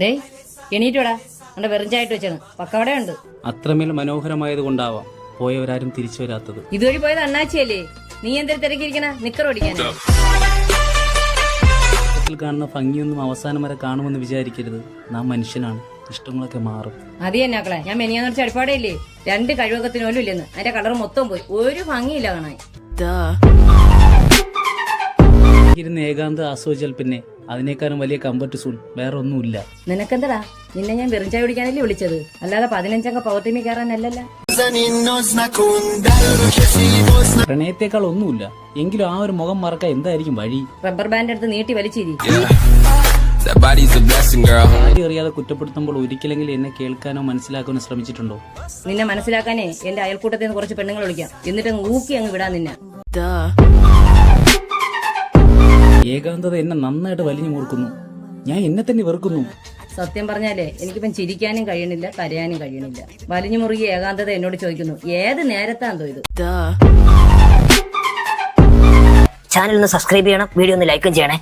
ഡേയ് എണീറ്റോടാ. എന്റെ വെറിഞ്ചായിട്ട് വെച്ചാണ് പക്കവട ഉണ്ട്. അത്രമേൽ മനോഹരമായത് കൊണ്ടാവാം പോയവരാരും തിരിച്ചു വരാത്തത്. ഇതുവഴി പോയത് അണ്ണാച്ചിയല്ലേ? നീ എന്തൊരു തിരക്കിരിക്കണ? നിക്കർ ഓടിക്കാൻ കാണുന്ന ഭംഗിയൊന്നും അവസാനം വരെ കാണുമെന്ന് വിചാരിക്കരുത്. നാം മനുഷ്യനാണ്. ഇഷ്ടങ്ങളൊക്കെ മാറും. അത് തന്നെ മക്കളെ. ഞാൻ മെനിയാന്ന് വെച്ച അടിപ്പാടയില്ലേ രണ്ട് കഴിവകത്തിന് പോലും ഇല്ലെന്ന്. അതിന്റെ കളർ മൊത്തം പോയി. ഒരു ഭംഗിയില്ല കാണാൻ. ഇരുന്ന് ഏകാന്ത ആസ്വദിച്ചാൽ പിന്നെ അതിനേക്കാളും വലിയ കംഫർട്ട് സൂൺ വേറെ ഒന്നുമില്ല നിനക്കെന്തടാ? നിന്നെ ഞാൻ വെറിഞ്ചായ കുടിക്കാനല്ലേ വിളിച്ചത്. അല്ലാതെ പതിനഞ്ചംഗ പവർ ടീമിൽ പ്രണയത്തെക്കാൾ പ്രണയത്തേക്കാൾ ഒന്നുമില്ല. എങ്കിലും ആ ഒരു മുഖം മറക്കാൻ എന്തായിരിക്കും വഴി? റബ്ബർ ബാൻഡ് എടുത്ത് നീട്ടി വലിച്ചിരി. ആരും അറിയാതെ കുറ്റപ്പെടുത്തുമ്പോൾ ഒരിക്കലെങ്കിലും എന്നെ കേൾക്കാനോ മനസ്സിലാക്കാനോ ശ്രമിച്ചിട്ടുണ്ടോ? നിന്നെ മനസ്സിലാക്കാനേ എന്റെ അയൽക്കൂട്ടത്തിൽ നിന്ന് കുറച്ച് പെണ്ണുങ്ങൾ വിളിക്കാം. എന്നിട്ട് അങ്ങ് ഊക്കി അങ്ങ് വിടാൻ നിന്നെ. ഏകാന്തത എന്നെ നന്നായിട്ട് വലിഞ്ഞു മുറുക്കുന്നു ഞാൻ എന്നെ തന്നെ വെറുക്കുന്നു. സത്യം പറഞ്ഞാലേ എനിക്കിപ്പം ചിരിക്കാനും കഴിയണില്ല കരയാനും കഴിയണില്ല. വലിഞ്ഞു മുറുകി ഏകാന്തത എന്നോട് ചോദിക്കുന്നു ഏത് നേരത്താന്തോ ഇത്? ചാനൽ ഒന്ന് സബ്സ്ക്രൈബ് ചെയ്യണം വീഡിയോ ഒന്ന് ലൈക്കും ചെയ്യണേ.